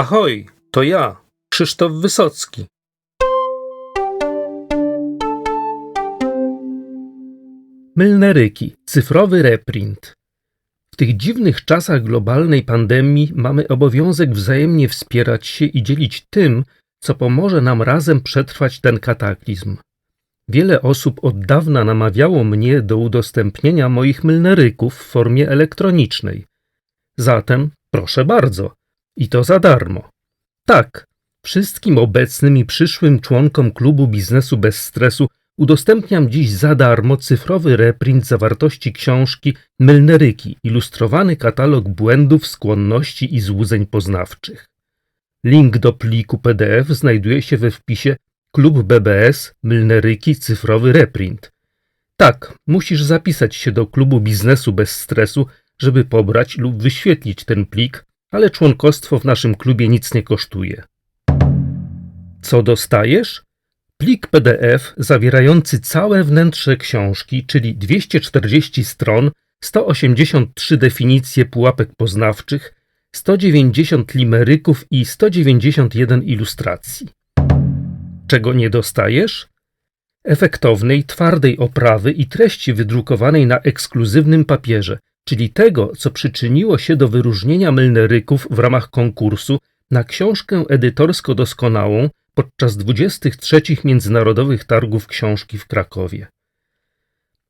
Ahoj, to ja, Krzysztof Wysocki. Mylneryki, cyfrowy reprint. W tych dziwnych czasach globalnej pandemii mamy obowiązek wzajemnie wspierać się i dzielić tym, co pomoże nam razem przetrwać ten kataklizm. Wiele osób od dawna namawiało mnie do udostępnienia moich mylneryków w formie elektronicznej. Zatem proszę bardzo, i to za darmo. Tak, wszystkim obecnym i przyszłym członkom klubu biznesu bez stresu udostępniam dziś za darmo cyfrowy reprint zawartości książki Mylneryki, ilustrowany katalog błędów, skłonności i złudzeń poznawczych. Link do pliku PDF znajduje się we wpisie Klub BBS Mylneryki cyfrowy reprint. Tak, musisz zapisać się do klubu biznesu bez stresu, żeby pobrać lub wyświetlić ten plik, ale członkostwo w naszym klubie nic nie kosztuje. Co dostajesz? Plik PDF zawierający całe wnętrze książki, czyli 240 stron, 183 definicje pułapek poznawczych, 190 limeryków i 191 ilustracji. Czego nie dostajesz? Efektownej, twardej oprawy i treści wydrukowanej na ekskluzywnym papierze, czyli tego, co przyczyniło się do wyróżnienia Mylneryków w ramach konkursu na książkę edytorsko doskonałą podczas 23 Międzynarodowych Targów Książki w Krakowie.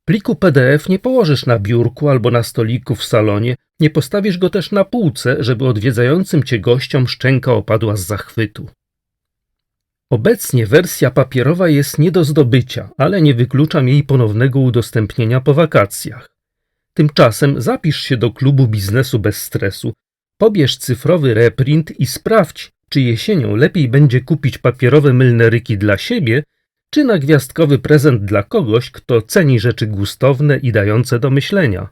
Pliku PDF nie położysz na biurku albo na stoliku w salonie, nie postawisz go też na półce, żeby odwiedzającym cię gościom szczęka opadła z zachwytu. Obecnie wersja papierowa jest nie do zdobycia, ale nie wykluczam jej ponownego udostępnienia po wakacjach. Tymczasem zapisz się do klubu biznesu bez stresu, pobierz cyfrowy reprint i sprawdź, czy jesienią lepiej będzie kupić papierowe mylneryki dla siebie, czy na gwiazdkowy prezent dla kogoś, kto ceni rzeczy gustowne i dające do myślenia.